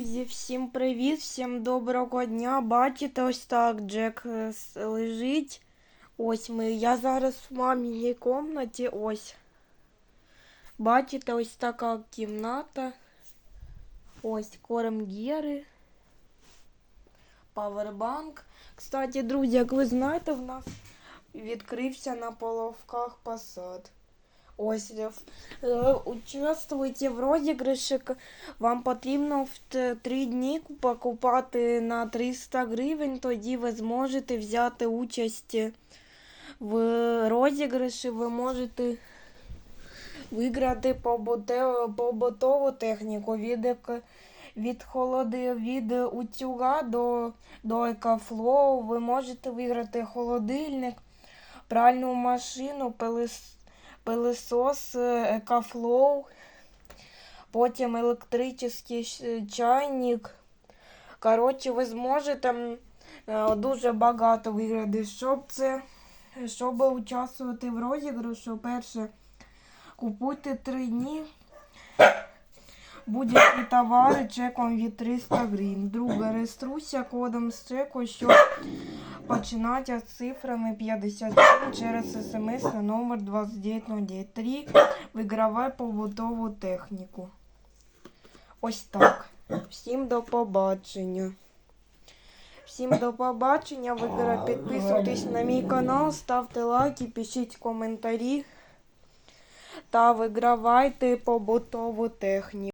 Друзі, всім привіт, всім доброго дня. Бачите, ось так Джек е, лежить. Ось ми. Я зараз в маміній кімнаті. Ось. Бачите, ось така кімната. Ось корм Гери. Павербанк. Кстати, друзі, як ви знаєте, в нас відкрився на половках посад. Е, е, участвуйте в розіграші. Вам потрібно в т- три дні покупати на 300 гривень, тоді ви зможете взяти участь в розіграші. Ви можете виграти побутову техніку від, від холоди, від утюга до, до екофлоу. Ви можете виграти холодильник, пральну машину, пилис, пилисос, е, екофлоу. Потім електричний чайник. Коротше, ви зможете е, дуже багато виграти. Щоб це, щоб участвувати в розіграшу, перше, купуйте три дні будь-які товари чеком від 300 гривень. Друге, реєструйся кодом з чеку, щоб починати з цифрами 57 через смс на номер 29093. Вигравай побутову техніку. Ось так. Всім до побачення. Всім до побачення. Ви підписуйтесь на мій канал, ставте лайки, пишіть коментарі та вигравайте побутову техніку.